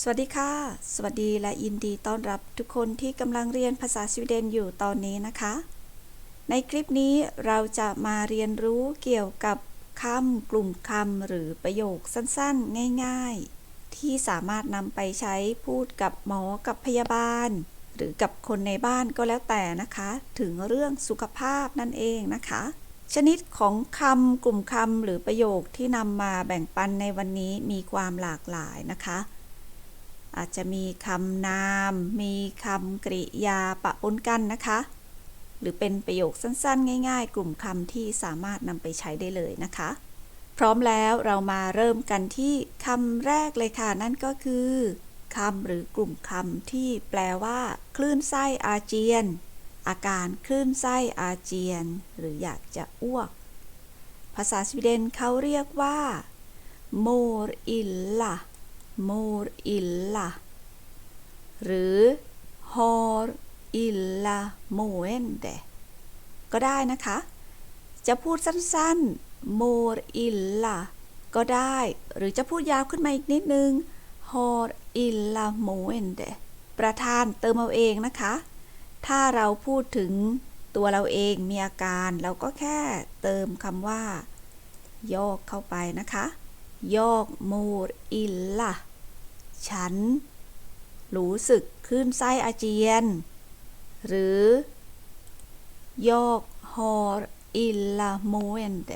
สวัสดีค่ะ สวัสดีและยินดีต้อนรับทุกคนที่กำลังเรียนภาษาสวีเดนอยู่ตอนนี้นะคะ ในคลิปนี้เราจะมาเรียนรู้เกี่ยวกับคำกลุ่มคำหรือประโยคสั้นๆ ง่ายๆ ที่สามารถนำไปใช้พูดกับหมอกับพยาบาล หรือกับคนในบ้านก็แล้วแต่นะคะ ถึงเรื่องสุขภาพนั่นเองนะคะ ชนิดของคำกลุ่มคำหรือประโยคที่นำมาแบ่งปันในวันนี้มีความหลากหลายนะคะ อาจจะมีคำนาม มีคำกริยาปะปนกันนะคะ หรือเป็นประโยคสั้นๆ ง่ายๆ กลุ่มคำที่สามารถนำไปใช้ได้เลยนะคะ พร้อมแล้วเรามาเริ่มกันที่คำแรกเลยค่ะ นั่นก็คือคำหรือกลุ่มคำที่แปลว่า คลื่นไส้อาเจียน อาการคลื่นไส้อาเจียน หรืออยากจะอ้วก ภาษาสวีเดนเขาเรียกว่า mår illa mår illa หรือ har illa mående ก็ได้นะคะ จะพูดสั้นๆ mår illa ก็ได้ หรือจะพูดยาวขึ้นมาอีกนิดนึง har illa mående ประธานเติมเอาเองนะคะ ถ้าเราพูดถึงตัวเราเองมีอาการ เราก็แค่เติมคำว่ายอกเข้าไปนะคะ ยอกมูอิลล่ะฉัน รู้สึกคลื่นไส้อาเจียน หรือยอกฮอร์อิลลาโมเอนเด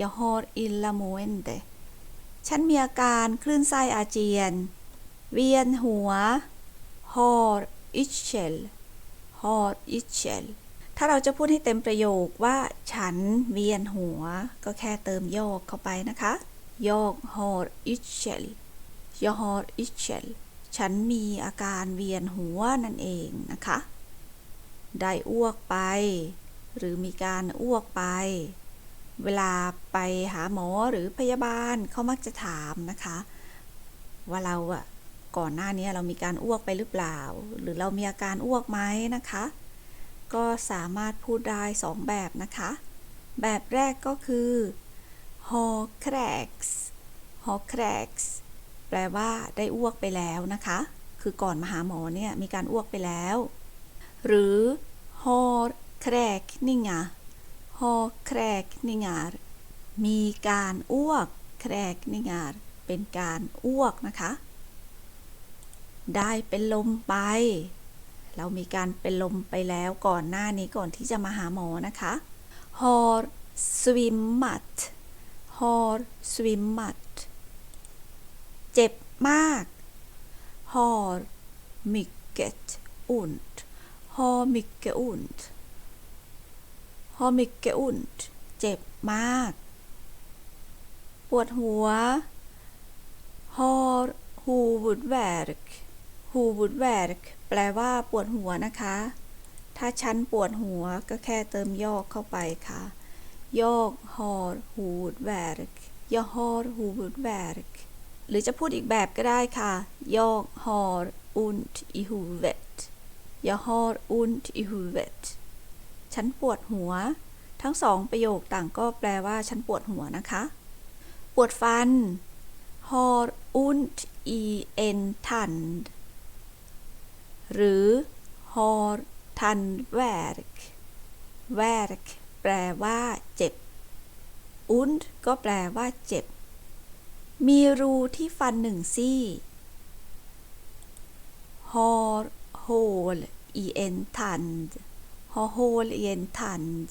ยาฮอร์อิลลาโมเอนเดฉันมีอาการคลื่นไส้อาเจียน เวียนหัวฮอร์อิชเชลฮอร์อิชเชลถ้าเราจะพูดให้เต็มประโยคว่าฉันเวียนหัว ก็แค่เติมโยกเข้าไปนะคะ Jag har yrsel Jag har yrsel ฉันมีอาการเวียนหัวนั่นเองนะคะ ได้อ้วกไป หรือมีการอ้วกไป เวลาไปหาหมอหรือพยาบาลเขามักจะถามนะคะ ว่าเราอะก่อนหน้านี้เรามีการอ้วกไปหรือเปล่า หรือเรามีอาการอ้วกไหมนะคะ ก็สามารถพูดได้สองแบบนะคะ แบบแรกก็คือ h a k rä k s h a k rä k s แปลว่าได้อ้วกไปแล้วนะคะ คือก่อนมาหาหมอเนี่ยมีการอ้วกไปแล้ว หรือ har kräkningar har kräkningar มีการอ้วก kräkningar เป็นการอ้วกนะคะ ได้เป็นลมไป เรามีการเป็นลมไปแล้วก่อนหน้านี้ก่อนที่จะมาหาหมอนะคะ har svimmat har svimmat เจ็บมาก har mycket ont har mycket ont har mycket ont เจ็บมาก ปวดหัว har huvudvärk huvudvärk แปลว่าปวดหัวนะคะ ถ้าฉันปวดหัวก็แค่เติมยอกเข้าไปค่ะ Jag har huvudvärk Jag har huvudvärk หรือจะพูดอีกแบบก็ได้ค่ะ Jag har ont i huvudet Jag har ont i huvudet ฉันปวดหัว ทั้งสองประโยคต่างก็แปลว่าฉันปวดหัวนะคะ ปวดฟัน har ont i en tand หรือ har tandvärk värk แปลว่าเจ็บ und ก็แปลว่าเจ็บ มีรูที่ฟันหนึ่งซี่ har hål i en tand har hål i en tand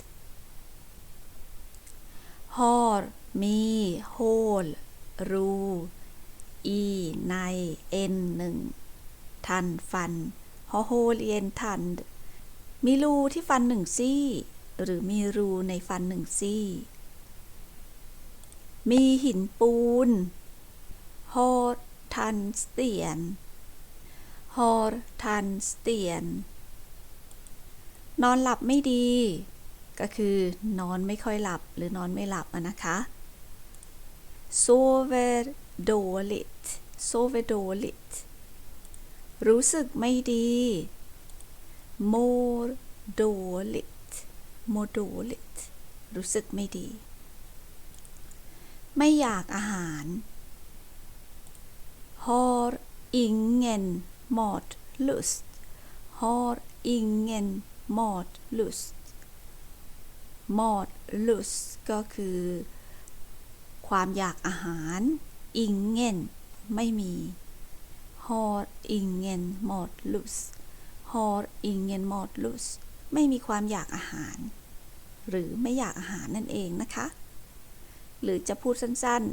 har มี hål รู i ใน n หนึ่งทันฟัน har hål i en tand มีรูที่ฟันหนึ่งซี่ หรือมีรูในฟันหนึ่งซี่ มีหินปูนฮอทันสเตียนฮอทันสเตียน นอนหลับไม่ดี ก็คือนอนไม่ค่อยหลับหรือนอนไม่หลับอะนะคะ sover dåligt sover dåligt รู้สึกไม่ดี mår dåligt mår dåligt รู้สึกไม่ดี ไม่อยากอาหาร har ingen matlust har ingen matlust matlust ก็คือ ความอยากอาหาร ingen ไม่มี har ingen matlust har ingen matlust ไม่มีความอยากอาหาร หรือไม่อยากอาหารนั่นเองนะคะ หรือจะพูดสั้น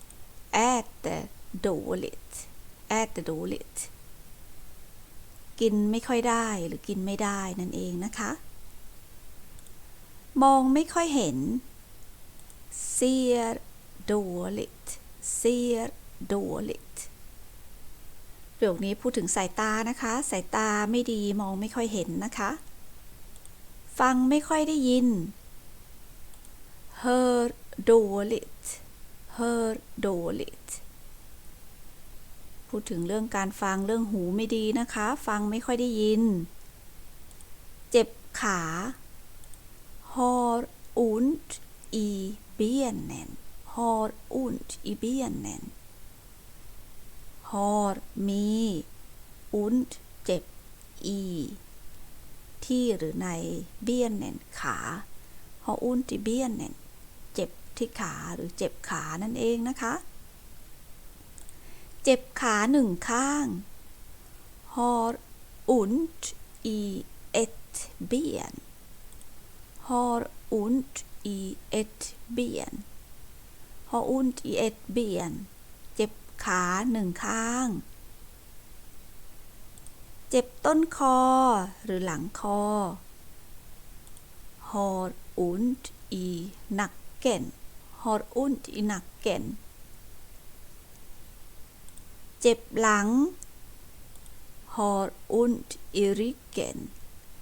ๆ äter dåligt äter dåligt กินไม่ค่อยได้หรือกินไม่ได้นั่นเองนะคะ มองไม่ค่อยเห็น ser dåligt ser dåligt ประโยคนี้พูดถึงสายตานะคะ สายตาไม่ดีมองไม่ค่อยเห็นนะคะ ฟังไม่ค่อยได้ยิน hör dåligt hör dåligt พูดถึงเรื่องการฟังเรื่องหูไม่ดีนะคะ ฟังไม่ค่อยได้ยิน เจ็บขา har ont i benen har ont i benen har มี und เจ็บ i ที่หรือในเบี้ยนเน่นขาหออุ้นที่เบี้ยนเน่นเจ็บที่ขาหรือเจ็บขานั่นเองนะคะ เจ็บขาหนึ่งข้างหออุ่นอีเอ็ดเบี้ยนหออุ่นอีเอ็ดเบี้ยนหออุ่นอีเอ็ดเบี้ยน เจ็บขาหนึ่งข้าง เจ็บต้นคอ หรือหลังคอ har ont i nacken har ont i nacken เจ็บหลัง har ont i ryggen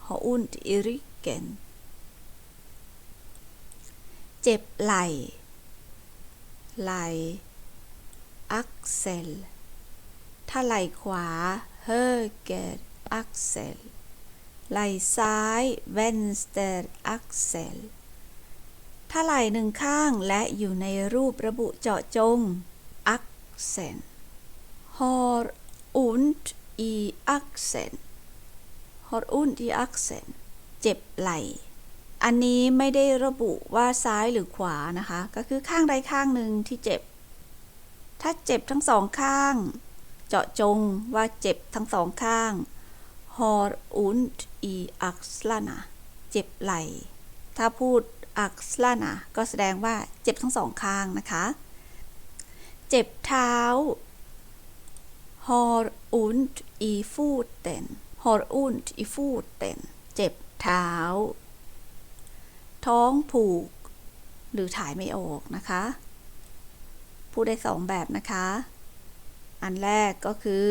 har ont i ryggen เจ็บไหล่ไหล่ axel ถ้าไหล่ขวา höger axel ไหล่ซ้าย vänster axel ถ้าไหล่หนึ่งข้างและอยู่ในรูประบุเจาะจง axel har ont i axeln har ont i axeln เจ็บไหล่อันนี้ไม่ได้ระบุว่าซ้ายหรือขวานะคะ ก็คือข้างใดข้างหนึ่งที่เจ็บ ถ้าเจ็บทั้งสองข้าง เจาะจงว่าเจ็บทั้งสองข้าง har ont i axlarna เจ็บไหล่ ถ้าพูด axlarna ก็แสดงว่าเจ็บทั้งสองข้างนะคะ เจ็บเท้า har ont i foten har ont i foten เจ็บเท้า ท้องผูก หรือถ่ายไม่ออกนะคะ พูดได้สองแบบนะคะ อันแรกก็คือ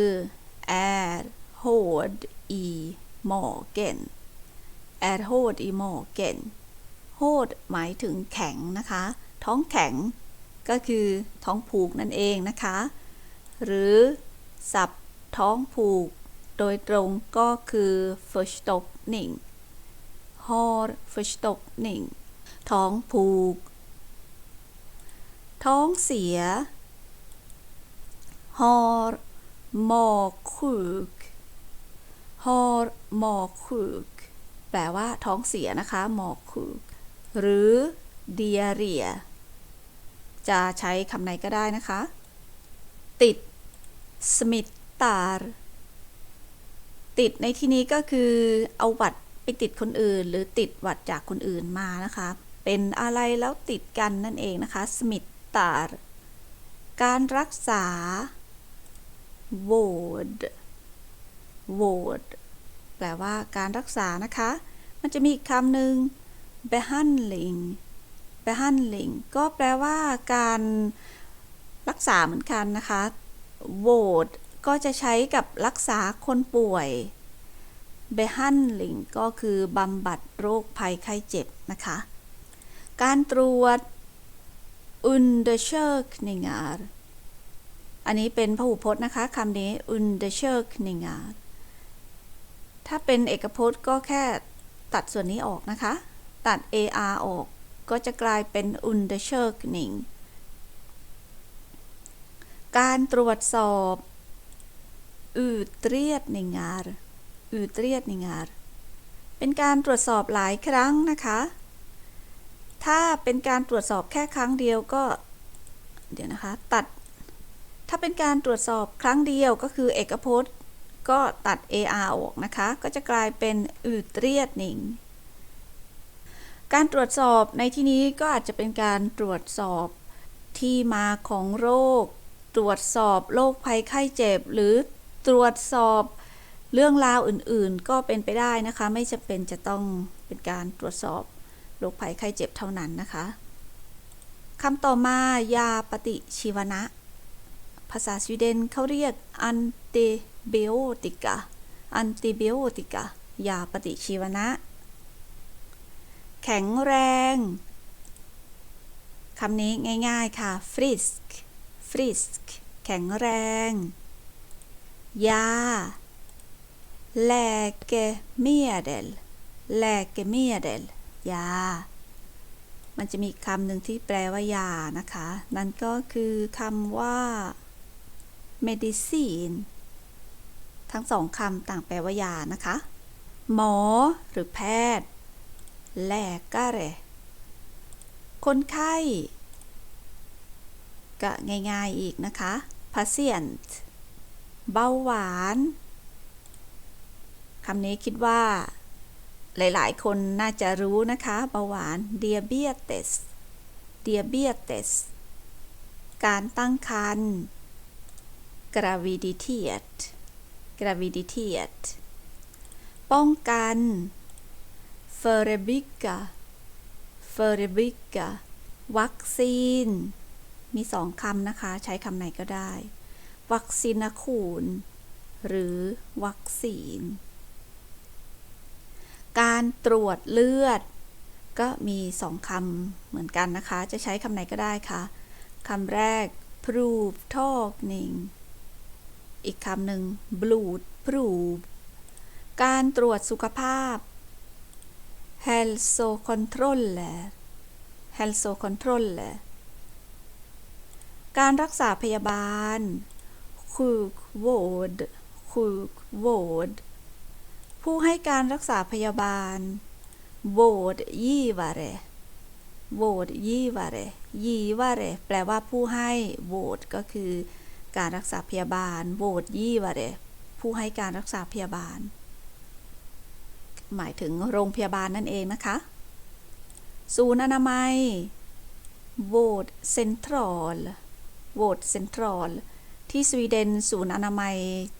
är hård i magen är hård i magen hård หมายถึงแข็งนะคะ ท้องแข็งก็คือท้องผูกนั่นเองนะคะ หรือสับท้องผูก โดยตรงก็คือ förstoppning har förstoppning ท้องผูก ท้องเสีย har magsjuk har magsjuk แปลว่าท้องเสียนะคะ magsjuk หรือ diarrhea จะใช้คำไหนก็ได้นะคะ ติด smittar ติดในที่นี้ก็คือเอาหวัดไปติดคนอื่น หรือติดหวัดจากคนอื่นมานะคะ เป็นอะไรแล้วติดกันนั่นเองนะคะ smittar การรักษา vård vård แปลว่าการรักษานะคะ มันจะมีอีกคำหนึ่ง behandling behandling ก็แปลว่าการรักษาเหมือนกันนะคะ vård ก็จะใช้กับรักษาคนป่วย behandling ก็คือบำบัดโรคภัยไข้เจ็บนะคะ การตรวจ undersökningar อันนี้เป็นพหูพจน์นะคะคำนี้ undersökningar ถ้าเป็นเอกพจน์ก็แค่ตัดส่วนนี้ออกนะคะ ตัด ar ออกก็จะกลายเป็น undersökning การตรวจสอบ utredningar utredningar เป็นการตรวจสอบหลายครั้งนะคะ ถ้าเป็นการตรวจสอบแค่ครั้งเดียวก็ เดี๋ยวนะคะ ตัด ถ้าเป็นการตรวจสอบครั้งเดียวก็คือเอกพจน์ ก็ตัด AR ออกนะคะ ก็จะกลายเป็น utredning การตรวจสอบในที่นี้ก็อาจจะเป็นการตรวจสอบที่มาของโรค ตรวจสอบโรคภัยไข้เจ็บ หรือตรวจสอบเรื่องราวอื่นๆ ก็เป็นไปได้นะคะ ไม่จำเป็นจะต้องเป็นการตรวจสอบโรคภัยไข้เจ็บเท่านั้นนะคะคำต่อมายาปฏิชีวนะ ภาษาสวีเดนเขาเรียก antibiotika antibiotika ยาปฏิชีวนะ แข็งแรง คำนี้ง่ายๆค่ะ frisk frisk แข็งแรง ยา läkemedel läkemedel ยา มันจะมีคำหนึ่งที่แปลว่ายานะคะ นั่นก็คือคำว่า medicine ทั้งสองคำต่างแปลว่ายานะคะ หมอ หรือแพทย์ läkare คนไข้ก็ง่ายๆอีกนะคะ patient เบาหวานคำนี้คิดว่า หลายๆ คนน่าจะรู้นะคะ เบาหวาน diabetes diabetes การตั้งครรภ์ graviditet graviditet ป้องกัน förebygga förebygga วัคซีน มีสองคำนะคะ ใช้คำไหนก็ได้ วัคซีนคูนหรือวัคซีน การตรวจเลือด ก็มีสองคำเหมือนกันนะคะ จะใช้คำไหนก็ได้ค่ะคำแรก proof talking อีกคำหนึ่ง blood proof การตรวจสุขภาพ hälsokontroller hälsokontroller การรักษาพยาบาล sjukvård sjukvård ผู้ให้การรักษาพยาบาล vårdgivare vårdgivare givare แปลว่าผู้ให้ vård ก็คือ การรักษาพยาบาล vårdgivare ผู้ให้การรักษาพยาบาล หมายถึงโรงพยาบาลนั่นเองนะคะ ศูนย์อนามัย vård central vård central ที่สวีเดนศูนย์อนามัย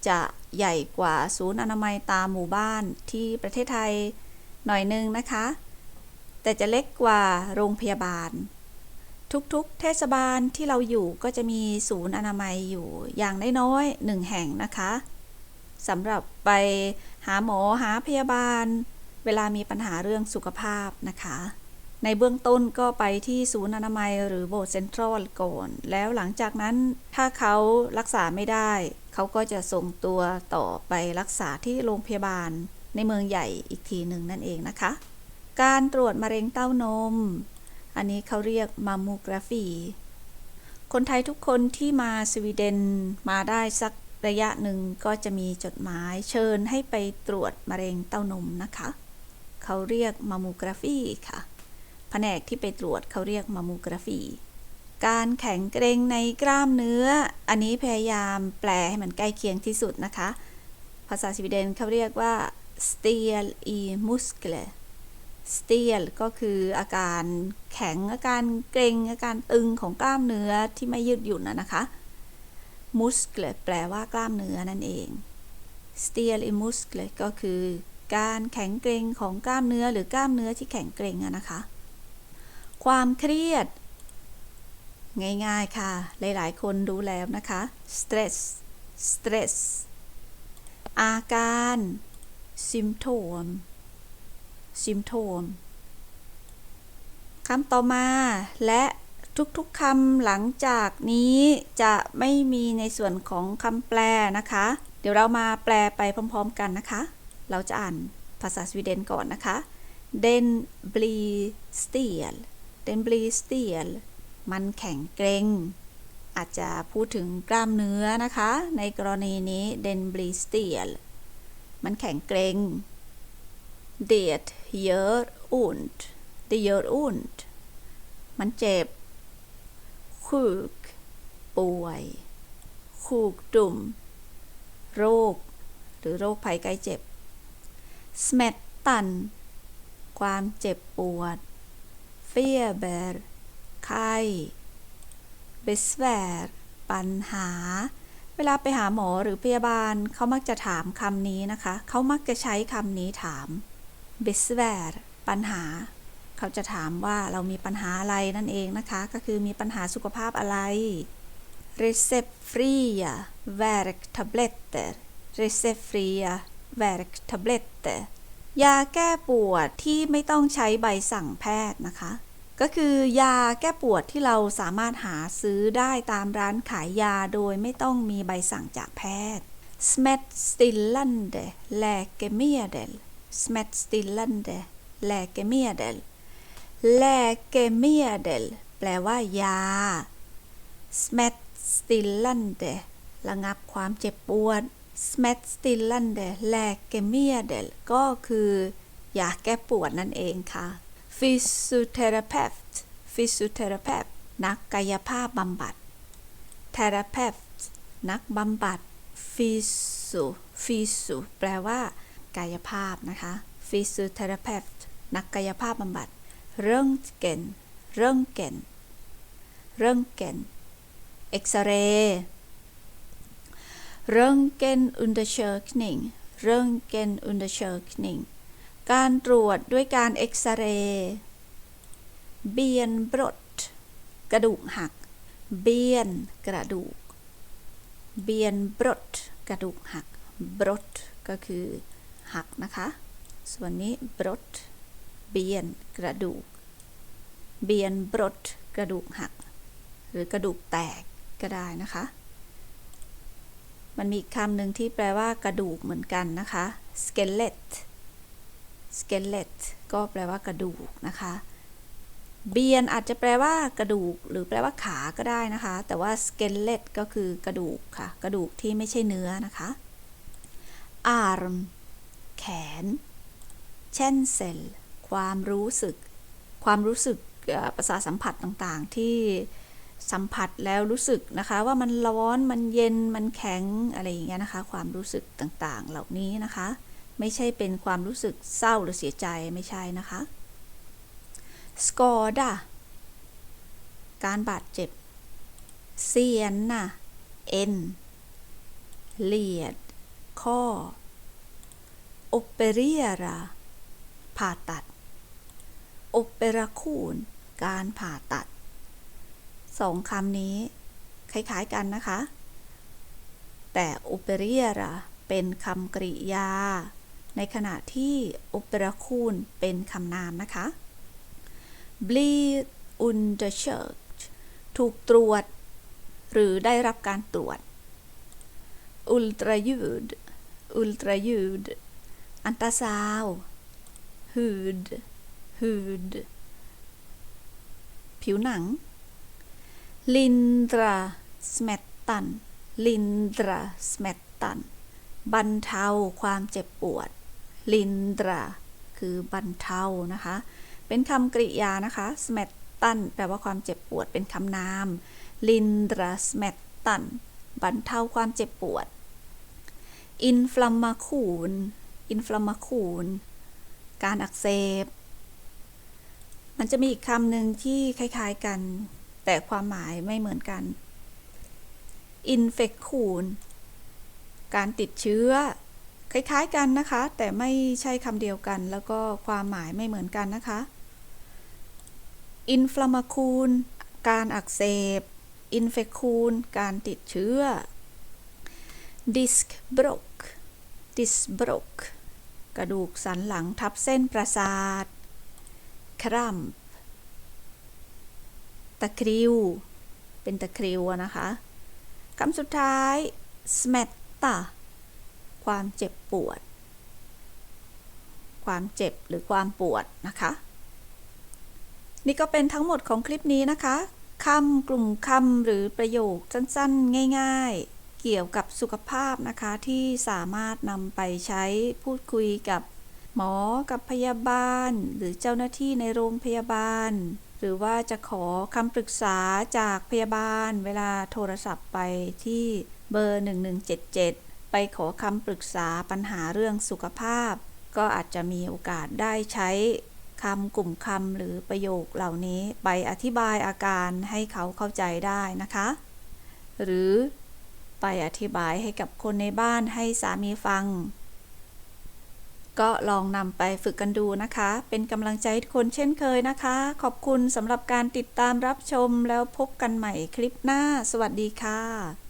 จะใหญ่กว่าศูนย์อนามัยตามหมู่บ้านที่ประเทศไทยหน่อยนึงนะคะ แต่จะเล็กกว่าโรงพยาบาล ทุกๆ เทศบาลที่เราอยู่ก็จะมีศูนย์อนามัยอยู่อย่างน้อยๆหนึ่งแห่งนะคะสำหรับไปหาหมอหาพยาบาล เวลามีปัญหาเรื่องสุขภาพนะคะ ในเบื้องต้นก็ไปที่ศูนย์อนามัยหรือโบสถ์เซ็นทรัลก่อน แล้วหลังจากนั้นถ้าเขารักษาไม่ได้ เขาก็จะส่งตัวต่อไปรักษาที่โรงพยาบาลในเมืองใหญ่อีกทีหนึ่งนั่นเองนะคะ การตรวจมะเร็งเต้านม อันนี้เขาเรียกมามูกราฟีคนไทยทุกคนที่มาสวีเดนมาได้สักระยะหนึ่งก็จะมีจดหมายเชิญให้ไปตรวจมะเร็งเต้านมนะคะ เขาเรียกมามูกราฟีค่ะ แผนกที่ไปตรวจเขาเรียกมามูกราฟีการแข็งเกร็งในกล้ามเนื้อ อันนี้พยายามแปลให้มันใกล้เคียงที่สุดนะคะ ภาษาสวีเดนเขาเรียกว่า stel i muskler stel ก็คืออาการแข็งอาการเกร็ง อาการตึงของกล้ามเนื้อที่ไม่ยืดหยุ่นนะคะ muskler แปลว่ากล้ามเนื้อนั่นเอง stel i muskler ก็คือการแข็งเกร็งของกล้ามเนื้อหรือกล้ามเนื้อที่แข็งเกร็งนะคะ ความเครียด ง่ายๆค่ะ หลายๆ คนรู้แล้วนะคะ stress stress อาการ symptom symptom คำต่อมา และทุกๆคำหลังจากนี้จะไม่มีในส่วนของคำแปลนะคะ เดี๋ยวเรามาแปลไปพร้อมๆกันนะคะ เราจะอ่านภาษาสวีเดนก่อนนะคะ den blir stel den blir stel มันแข็งเกร็ง อาจจะพูดถึงกล้ามเนื้อนะคะ ในกรณีนี้ den blir stel มันแข็งเกร็ง det gör ont det gör ont มันเจ็บ sjuk ป่วย sjukdom โรค หรือโรคภัยใกล้เจ็บ smärtan ความเจ็บปวด feber ไข้ besvär ปัญหา เวลาไปหาหมอหรือพยาบาลเขามักจะถามคำนี้นะคะ เขามักจะใช้คำนี้ถาม besvär ปัญหา เขาจะถามว่าเรามีปัญหาอะไรนั่นเองนะคะ ก็คือมีปัญหาสุขภาพอะไร receptfria värktabletter receptfria värktabletter ยาแก้ปวดที่ไม่ต้องใช้ใบสั่งแพทย์นะคะ ก็คือยาแก้ปวดที่เราสามารถหาซื้อได้ตามร้านขายยาโดยไม่ต้องมีใบสั่งจากแพทย์ smärtstillande läkemedel smärtstillande läkemedel läkemedel แปลว่ายา smärtstillande ระงับความเจ็บปวด smärtstillande läkemedel ก็คือยาแก้ปวดนั่นเองค่ะ physiotherapeut physiotherapeut นักกายภาพบำบัด therapeut นักบำบัด physio physio แปลว่า กายภาพนะคะฟิสิเทอราพิสต์นักกายภาพบำบัด เรื่องเก่นเรื่องเก่นเรื่องเก่นเอ็กซเรย์เรื่องเก่นอุนเดเชอร์คนิงเรื่องเก่นอุนเดเชอร์คนิงการตรวจด้วยการเอ็กซเรย์เบียนบรดกระดูกหัก เบียนกระดูก เบียนบรดกระดูกหักบรดก็คือ หักนะคะ ส่วนนี้บรดเบียนกระดูก เบียนบรดกระดูกหัก หรือกระดูกแตกก็ได้นะคะ มันมีคำหนึ่งที่แปลว่ากระดูกเหมือนกันนะคะ skelet skelet ก็แปลว่ากระดูกนะคะเบียนอาจจะแปลว่ากระดูก หรือแปลว่าขาก็ได้นะคะ แต่ว่า skelet ก็คือกระดูกค่ะ กระดูกที่ไม่ใช่เนื้อนะคะ arm แขน känsel ความรู้สึก ความรู้สึกประสาสัมผัสต่างๆ ที่สัมผัสแล้วรู้สึกนะคะ ว่ามันร้อนมันเย็นมันแข็งอะไรอย่างเงี้ยนะคะ ความรู้สึกต่างๆ เหล่านี้นะคะ ไม่ใช่เป็นความรู้สึกเศร้าหรือเสียใจไม่ใช่นะคะ skada การบาดเจ็บ เสียนน่ะเอ็นเลียด ข้อ operera ผ่าตัด operation การผ่าตัดสองคำนี้ คล้ายๆกันนะคะ แต่ operera เป็นคำกริยา ในขณะที่ operation เป็นคำนามนะคะ bli undersökt ถูกตรวจ หรือได้รับการตรวจ ultraljud ultraljud อันตราซาวฮูดฮูดผิวหนัง ลินดราสเมตตัน ลินดราสเมตตัน บรรเทาความเจ็บปวด ลินดราคือบรรเทานะคะ เป็นคำกริยานะคะสเมตตันแปลว่าความเจ็บปวด เป็นคำนาม ลินดราสเมตตัน บรรเทาความเจ็บปวด อินฟลามมาคูน อินฟลามาคูนการอักเสบ มันจะมีอีกคำหนึ่งที่คล้าย ๆกัน แต่ความหมายไม่เหมือนกันอินเฟคคูนการติดเชื้อ คล้ายๆกันนะคะ แต่ไม่ใช่คำเดียวกัน แล้วก็ความหมายไม่เหมือนกันนะคะอินฟลามาคูนการอักเสบอินเฟคคูนการติดเชื้อดิสก์บร กระดูกสันหลังทับเส้นประสาท ครัมตะคริว เป็นตะคริวนะคะคำสุดท้าย smetta ความเจ็บปวด ความเจ็บหรือความปวดนะคะ นี่ก็เป็นทั้งหมดของคลิปนี้นะคะคำกลุ่มคำหรือประโยคสั้นๆ ง่าย ๆ เกี่ยวกับสุขภาพนะคะที่สามารถนำไปใช้พูดคุยกับหมอกับพยาบาล หรือเจ้าหน้าที่ในโรงพยาบาล หรือว่าจะขอคำปรึกษาจากพยาบาล เวลาโทรศัพท์ไปที่เบอร์ 1177 ไปขอคำปรึกษาปัญหาเรื่องสุขภาพ ก็อาจจะมีโอกาสได้ใช้คำกลุ่มคำหรือประโยคเหล่านี้ไปอธิบายอาการให้เขาเข้าใจได้นะคะ หรือ ไปอธิบายให้กับคนในบ้านให้สามีฟัง ก็ลองนำไปฝึกกันดูนะคะ เป็นกำลังใจทุกคนเช่นเคยนะคะ ขอบคุณสำหรับการติดตามรับชมแล้วพบกันใหม่คลิปหน้า สวัสดีค่ะ